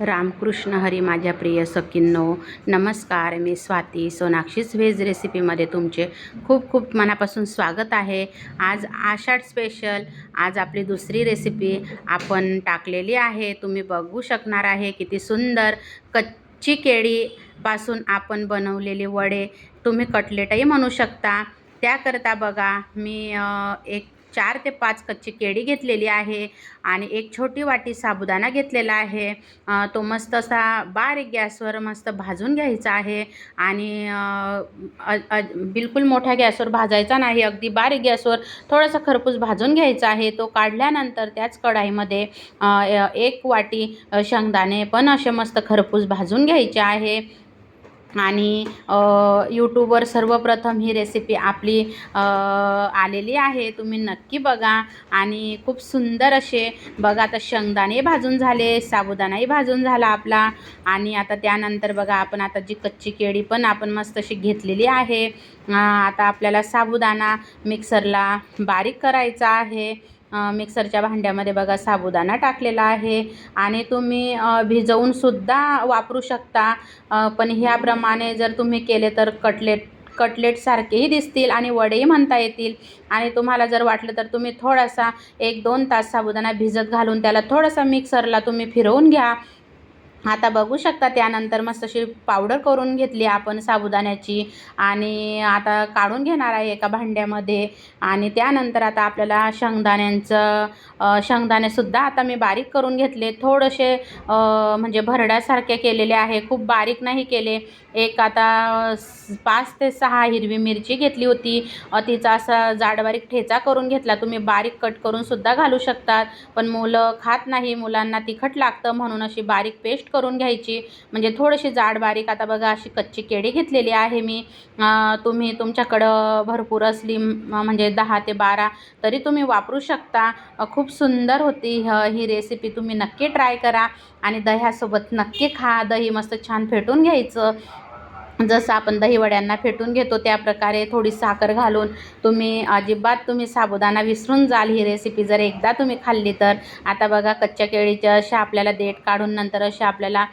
रामकृष्ण हरी माझ्या प्रिय सखींनो नमस्कार. मी स्वाती सोनाक्षीच व्हेज रेसिपीमध्ये तुमचे खूप खूप मनापासून स्वागत आहे. आज आषाढ स्पेशल आज आपली दुसरी रेसिपी आपण टाकलेली आहे. तुम्ही बघू शकणार आहे किती सुंदर कच्ची केळीपासून आपण बनवलेले वडे. तुम्ही कटलेटही म्हणू शकता. त्याकरता बघा मी एक चार ते पाच कच्ची केळी घेतलेली आहे आणि एक छोटी वाटी साबुदाणा घेतलेला आहे. तो मस्त असा बारीक गॅसवर मस्त भाजून घ्यायचा आहे आणि बिलकुल मोठ्या गॅसवर भाजायचा नाही अगदी बारीक गॅसवर थोडासा खरपूस भाजून घ्यायचा आहे. तो काढल्यानंतर त्याच कढाईमध्ये एक वाटी शेंगदाणे पण असे मस्त खरपूस भाजून घ्यायचे आहे. आणि यूट्यूबवर सर्वप्रथम ही रेसिपी आपली आलेली आहे. तुम्ही नक्की बघा. आणि खूप सुंदर असे बघा आता शेंगदाणे भाजून झाले साबुदाणाही भाजून झाला आपला. आणि आता त्यानंतर बघा आपण आता जी कच्ची केळी पण आपण मस्त अशी घेतलेली आहे. आता आपल्याला साबुदाणा मिक्सरला बारीक करायचा आहे. मिक्सरच्या भांड्यामध्ये बघा साबुदाणा टाकलेला आहे आणि तुम्ही भिजवूनसुद्धा वापरू शकता. पण ह्याप्रमाणे जर तुम्ही केले तर कटलेट कटलेटसारखेही दिसतील आणि वडेही म्हणता येतील. आणि तुम्हाला जर वाटलं तर तुम्ही थोडासा एक दोन तास साबुदाणा भिजत घालून त्याला थोडासा मिक्सरला तुम्ही फिरवून घ्या. आता बघू शकता त्यानंतर मस्त अशी पावडर करून घेतली आपण साबुदाण्याची आणि आता काढून घेणार आहे एका भांड्यामध्ये. आणि त्यानंतर आता आपल्याला शेंगदाण्यांचं शेंगदाणेसुद्धा आता मी बारीक करून घेतले. थोडेसे म्हणजे भरड्यासारखे केलेले आहे. खूप बारीक नाही केले. एक आता पाच ते सहा हिरवी मिरची घेतली होती. तिचा असा जाडबारीक ठेचा करून घेतला. तुम्ही बारीक कट करूनसुद्धा घालू शकतात. पण मुलं खात नाही. मुलांना तिखट लागतं म्हणून अशी बारीक पेस्ट करून घ्यायची. म्हणजे थोडीशी जाड बारीक आता बघा अशी कच्ची केळी घेतलेली आहे मी. तुम्ही तुमच्याकडं भरपूर असली म्हणजे दहा ते बारा तरी तुम्ही वापरू शकता. खूप सुंदर होती ह ही रेसिपी तुम्ही नक्की ट्राय करा आणि दह्यासोबत नक्की खा. दही मस्त छान फेटून घ्यायचं. जसं आपण दहीवड्यांना फेटून घेतो त्याप्रकारे थोडी साखर घालून तुम्ही अजिबात तुम्ही साबुदाणा विसरून जाल ही रेसिपी जर एकदा तुम्ही खाल्ली तर. आता बघा कच्च्या केळीच्या अशा आपल्याला देठ काढून नंतर अशा आपल्याला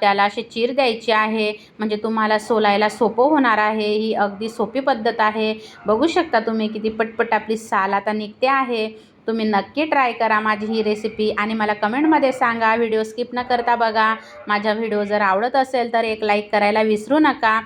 त्याला अशी चीर द्यायची आहे. म्हणजे तुम्हाला सोलायला सोपं होणार आहे. ही अगदी सोपी पद्धत आहे. बघू शकता तुम्ही किती पटपट आपली साल आता निघते आहे. तुम्ही नक्की ट्राय करा माझी ही रेसिपी आणि मला कमेंटमध्ये सांगा. व्हिडिओ स्किप न करता बघा. माझा व्हिडिओ जर आवडत असेल तर एक लाईक करायला विसरू नका.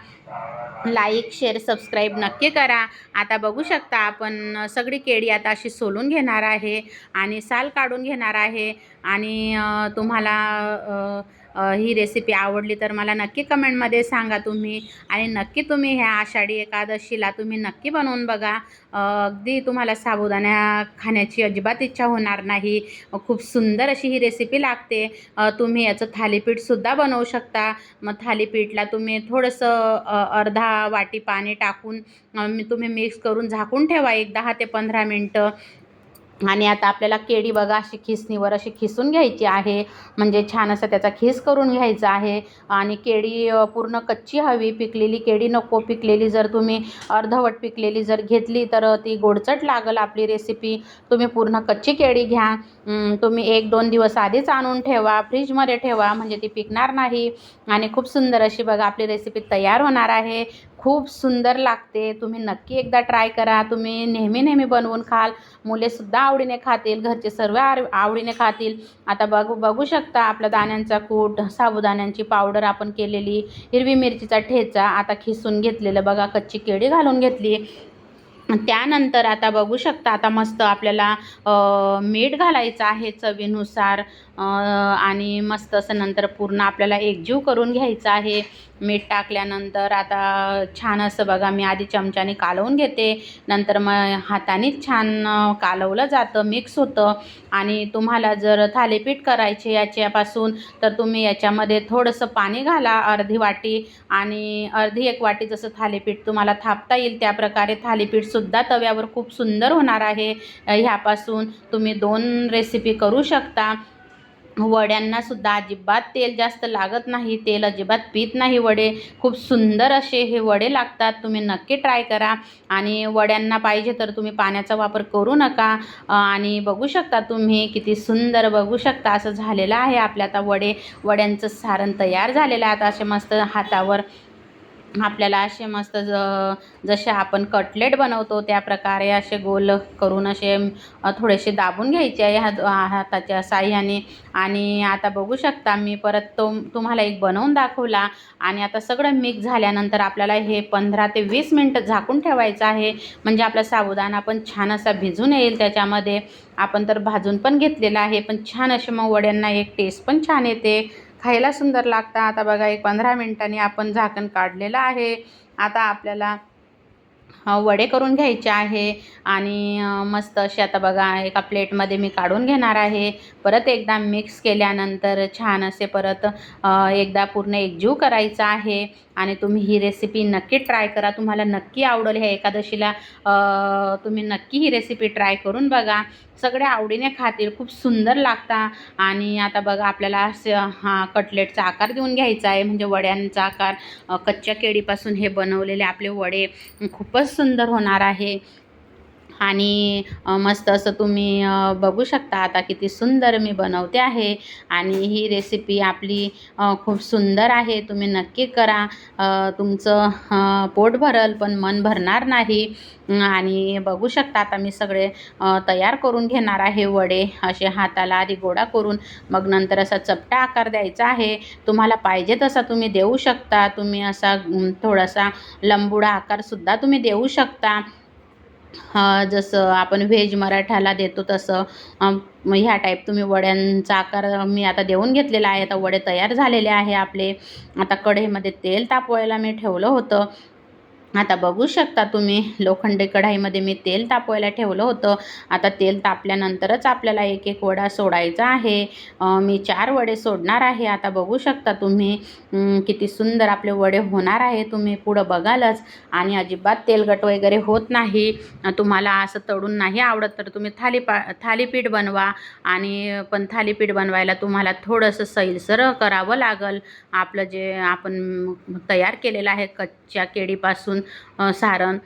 लाईक शेअर सबस्क्राईब नक्की करा. आता बघू शकता आपण सगळी केळी आता अशी सोलून घेणार आहे आणि साल काढून घेणार आहे. आणि तुम्हाला ही रेसिपी आवडली तर मला नक्की कमेंटमध्ये सांगा तुम्ही. आणि नक्की तुम्ही ह्या आषाढी एकादशीला तुम्ही नक्की बनवून बघा. अगदी तुम्हाला साबुदाणा खाण्याची अजिबात इच्छा होणार नाही. खूप सुंदर अशी ही रेसिपी लागते. तुम्ही याचं थालीपीठसुद्धा बनवू शकता. मग थालीपीठला तुम्ही थोडंसं अर्धा वाटी पाणी टाकून तुम्ही मिक्स करून झाकून ठेवा. एक दहा ते पंधरा मिनटं. आणि आता आपल्याला केळी बघा अशी खिसणीवर अशी खिसून घ्यायची आहे. म्हणजे छान असं त्याचा खिस करून घ्यायचा आहे. आणि केळी पूर्ण कच्ची हवी. पिकलेली केळी नको. पिकलेली जर तुम्ही अर्धवट पिकलेली जर घेतली तर ती गोडचट लागल आपली रेसिपी तुम्ही पूर्ण कच्ची केळी घ्या. तुम्ही एक दोन दिवस आधीच आणून ठेवा. फ्रीजमध्ये ठेवा. म्हणजे ती पिकणार नाही. आणि खूप सुंदर अशी बघा आपली रेसिपी तयार होणार आहे. खूप सुंदर लागते. तुम्ही नक्की एकदा ट्राय करा. तुम्ही नेहमी नेहमी बनवून खाल. मुलेसुद्धा आवडीने खातील. घरचे सर्व आर आवडीने खातील. आता बघू बघू शकता आपला दाण्यांचा कूट साबुदाण्यांची पावडर आपण केलेली हिरवी मिरचीचा ठेचा आता खिसून घेतलेलं बघा कच्ची केळी घालून घेतली. त्यानंतर आता बघू शकता आता मस्त आपल्याला मीठ घालायचं आहे चवीनुसार. आणि मस्त असं नंतर पूर्ण आपल्याला एकजीव करून घ्यायचं आहे. मीठ टाकल्यानंतर आता छान असं बघा मी आधी चमच्याने कालवून घेते. नंतर मग हातानेच छान कालवलं जातं मिक्स होतं. आणि तुम्हाला जर थालीपीठ करायचे याच्यापासून तर तुम्ही याच्यामध्ये थोडंसं पाणी घाला अर्धी वाटी. आणि अर्धी एक वाटी जसं थालीपीठ तुम्हाला थापता येईल त्याप्रकारे थालीपीठसुद्धा तव्यावर खूप सुंदर होणार आहे. ह्यापासून तुम्ही दोन रेसिपी करू शकता. वड्यांना सुद्धा अजिबात तेल जास्त लागत नाही तेल अजिबात पीत नाही वडे. खूप सुंदर असे हे वडे लागतात तुम्ही नक्की ट्राय करा. आणि वड्यांना पाहिजे तर तुम्ही पाण्याचा वापर करू नका. आणि बघू शकता तुम्ही किती सुंदर बघू शकता असं झालेलं आहे आपल्या आता वडे. वड्यांचं सारण तयार झालेलं आहे. आता असे मस्त हातावर आपल्याला असे मस्त ज जसे आपण कटलेट बनवतो त्या प्रकारे असे गोल करून असे थोडेसे दाबून घ्यायचे आहे हात हाताच्या साह्याने. आणि आता बघू शकता मी परत तो तुम्हाला एक बनवून दाखवला. आणि आता सगळं मिक्स झाल्यानंतर आपल्याला हे पंधरा ते वीस मिनटं झाकून ठेवायचं आहे. म्हणजे आपला साबुदाणा पण छान असा भिजून येईल. त्याच्यामध्ये आपण तर भाजून पण घेतलेला आहे. पण छान असे मग वड्यांना एक टेस्ट पण छान येते. खायला सुंदर लागतं. आता बघा एक पंधरा मिनटांनी आपण झाकण काढलेलं आहे. आता आपल्याला वडे करून घ्यायचे आहे आणि मस्त असे आता बघा एका प्लेटमध्ये मी काढून घेणार आहे. परत एकदा मिक्स केल्यानंतर छान असे परत एकदा पूर्ण एकजीव करायचा आहे. आणि तुम्ही ही रेसिपी नक्की ट्राय करा. तुम्हाला नक्की आवडेल ह्या एकादशीला तुम्ही नक्की ही रेसिपी ट्राय करून बघा. सगळे आवडीने खातील. खूप सुंदर लागता. आणि आता बघा आपल्याला असं हा कटलेटचा आकार देऊन घ्यायचा आहे. म्हणजे वड्यांचा आकार कच्च्या केळीपासून हे बनवलेले आपले वडे खूपच सुंदर होणार आहे. आणि मस्त असं तुम्ही बघू शकता आता किती सुंदर मी बनवते आहे. आणि ही रेसिपी आपली खूप सुंदर आहे. तुम्ही नक्की करा. तुमचं पोट भरल पण मन भरणार नाही. आणि बघू शकता आता मी सगळे तयार करून घेणार आहे वडे. असे हाताला आधी गोडा करून मग नंतर असा चपटा आकार द्यायचा आहे. तुम्हाला पाहिजे तसा तुम्ही देऊ शकता. तुम्ही असा थोडासा लंबुडा आकारसुद्धा तुम्ही देऊ शकता. जसं आपण व्हेज मराठाला देतो तसं. ह्या टाईप तुम्ही वड्यांचा आकार मी आता देऊन घेतलेला आहे. आता वडे तयार झालेले आहे आपले. आता कढईमध्ये तेल तापवायला मी ठेवलं होतं. आता बघू शकता तुम्ही लोखंडी कढाईमध्ये मी तेल तापवायला ठेवलं होतं. आता तेल तापल्यानंतरच आपल्याला एक एक वडा सोडायचा आहे. मी चार वडे सोडणार आहे. आता बघू शकता तुम्ही किती सुंदर आपले वडे होणार आहे. तुम्ही पुढं बघालच. आणि अजिबात तेलकट वगैरे होत नाही. तुम्हाला असं तळून नाही आवडत तर तुम्ही थालीपा थालीपीठ बनवा. आणि पण थालीपीठ बनवायला तुम्हाला थोडंसं सैलसर करावं लागल. आपलं जे आपण तयार केलेलं आहे कच्च्या केळीपासून सारण.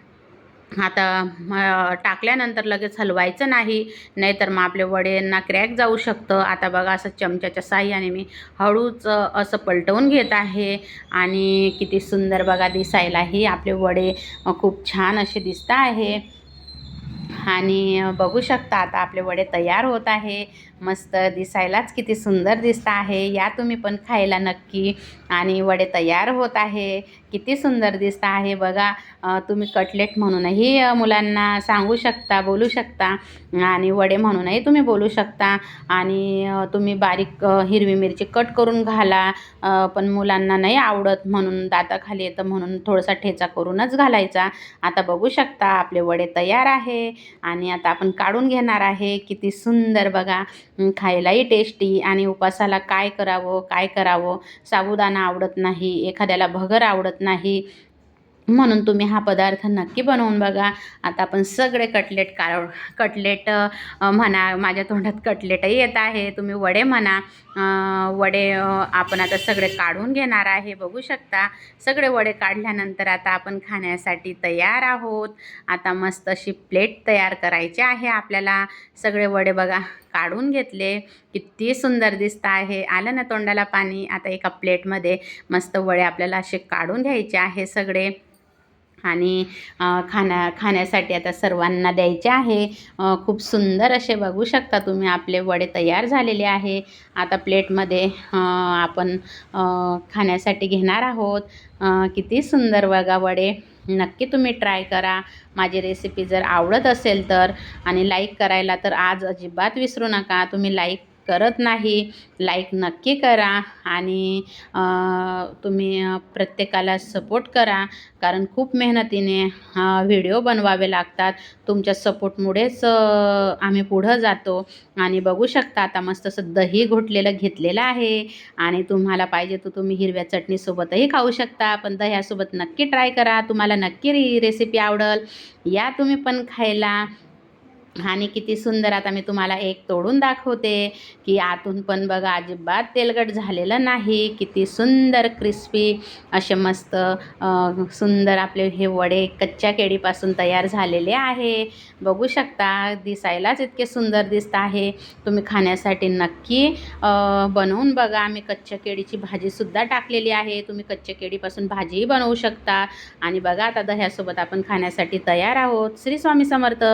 आता टाकल्यानंतर लगेच हलवायचं नाही नाहीतर मग आपले वड्यांना क्रॅक जाऊ शकतं. आता बघा असं चमच्याच्या साह्याने मी हळूच असं पलटवून घेत आहे. आणि किती सुंदर बघा दिसायलाही आपले वडे खूप छान असे दिसत आहे. आणि बघू शकता आता आपले वडे तयार होत आहे. मस्त दिसायलाच किती सुंदर दिसत आहे. या तुम्ही पण खायला नक्की. आणि वडे तयार होत आहे. किती सुंदर दिसतं आहे बघा. तुम्ही कटलेट म्हणूनही मुलांना सांगू शकता बोलू शकता. आणि वडे म्हणूनही तुम्ही बोलू शकता. आणि तुम्ही बारीक हिरवी मिरची कट करून घाला. पण मुलांना नाही आवडत म्हणून दाताखाली येतं म्हणून थोडासा ठेचा करूनच घालायचा. आता बघू शकता आपले वडे तयार आहे. आणि आता आपण काढून घेणार आहे. किती सुंदर बघा. खायलाही टेस्टी आणि उपासाला काय करावं काय करावं? साबुदाणा आवडत नाही. एखाद्याला भगर आवडत नाही नाही. म्हणून तुम्ही हा पदार्थ नक्की बनवून बघा. आता आपण सगळे कटलेट का कटलेट म्हणा माझ्या तोंडात कटलेटही येत आहे. तुम्ही वडे म्हणा वडे आपण आता सगळे काढून घेणार आहे बघू शकता. सगळे वडे काढल्यानंतर आता आपण खाण्यासाठी तयार आहोत. आता मस्त अशी प्लेट तयार करायची आहे आपल्याला. सगळे वडे बघा काढून घेतले. किती सुंदर दिसत आहे. आलं ना तोंडाला पाणी? आता एका प्लेटमध्ये मस्त वडे आपल्याला असे काढून घ्यायचे आहे सगळे. आणि खाण्या खाण्यासाठी आता सर्वांना द्यायचे आहे. खूप सुंदर असे बघू शकता तुम्ही. आपले वडे तयार झालेले आहे. आता प्लेटमध्ये आपण खाण्यासाठी घेणार आहोत. किती सुंदर बघा वडे. नक्की तुम्ही ट्राय करा. माझी रेसिपी जर आवडत असेल तर आणि लाईक करायला तर आज अजिबात विसरू नका. तुम्ही लाईक करत नाही. लाईक नक्की करा आणि तुम्ही प्रत्येकाला सपोर्ट करा. कारण खूप मेहनतीने व्हिडिओ बनवावे लागतात. तुमच्या सपोर्टमुळेच आम्ही पुढं जातो. आणि बघू शकता आता मस्त असं दही घोटलेलं घेतलेलं आहे. आणि तुम्हाला पाहिजे तर तुम्ही हिरव्या चटणीसोबतही खाऊ शकता. पण दह्यासोबत नक्की ट्राय करा. तुम्हाला नक्की रेसिपी आवडेल. या तुम्ही पण खायला. आणि किती सुंदर. आता मी तुम्हाला एक तोडून दाखवते की आतून पण बघा अजिबात तेलकट झालेलं नाही. किती सुंदर क्रिस्पी असे मस्त सुंदर आपले हे वडे कच्च्या केळीपासून तयार झालेले आहे. बघू शकता दिसायलाच इतके सुंदर दिसत आहे. तुम्ही खाण्यासाठी नक्की बनवून बघा. मी कच्च्या केळीची भाजीसुद्धा टाकलेली आहे. तुम्ही कच्च्या केळीपासून भाजीही बनवू शकता. आणि बघा आता दह्यासोबत आपण खाण्यासाठी तयार आहोत. श्री स्वामी समर्थ.